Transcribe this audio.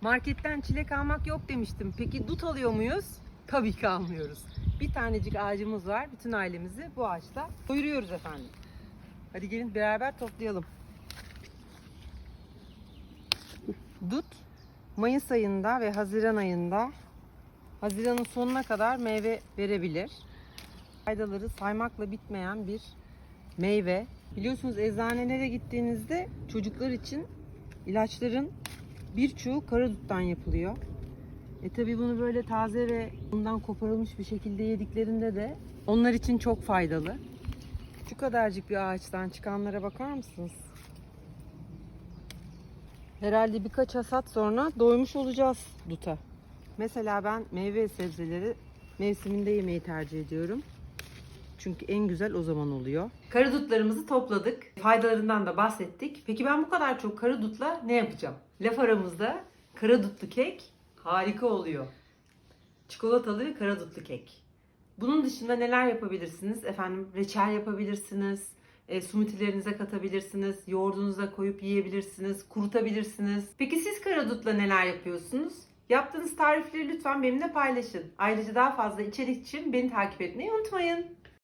Marketten çilek almak yok demiştim. Peki dut alıyor muyuz? Tabii ki almıyoruz. Bir tanecik ağacımız var. Bütün ailemizi bu ağaçta doyuruyoruz efendim. Hadi gelin beraber toplayalım. Dut Mayıs ayında ve Haziran ayında Haziran'ın sonuna kadar meyve verebilir. Faydaları saymakla bitmeyen bir meyve. Biliyorsunuz eczanelere gittiğinizde çocuklar için ilaçların birçoğu karaduttan yapılıyor. E tabi bunu böyle taze ve bundan koparılmış bir şekilde yediklerinde de onlar için çok faydalı. Şu kadarcık bir ağaçtan çıkanlara bakar mısınız? Herhalde birkaç hasat sonra doymuş olacağız duta. Mesela ben meyve ve sebzeleri mevsiminde yemeyi tercih ediyorum. Çünkü en güzel o zaman oluyor. Karadutlarımızı topladık. Faydalarından da bahsettik. Peki ben bu kadar çok karadutla ne yapacağım? Laf aramızda karadutlu kek harika oluyor. Çikolatalı karadutlu kek. Bunun dışında neler yapabilirsiniz? Efendim reçel yapabilirsiniz. E, smoothie'lerinize katabilirsiniz. Yoğurdunuza koyup yiyebilirsiniz. Kurutabilirsiniz. Peki siz karadutla neler yapıyorsunuz? Yaptığınız tarifleri lütfen benimle paylaşın. Ayrıca daha fazla içerik için beni takip etmeyi unutmayın.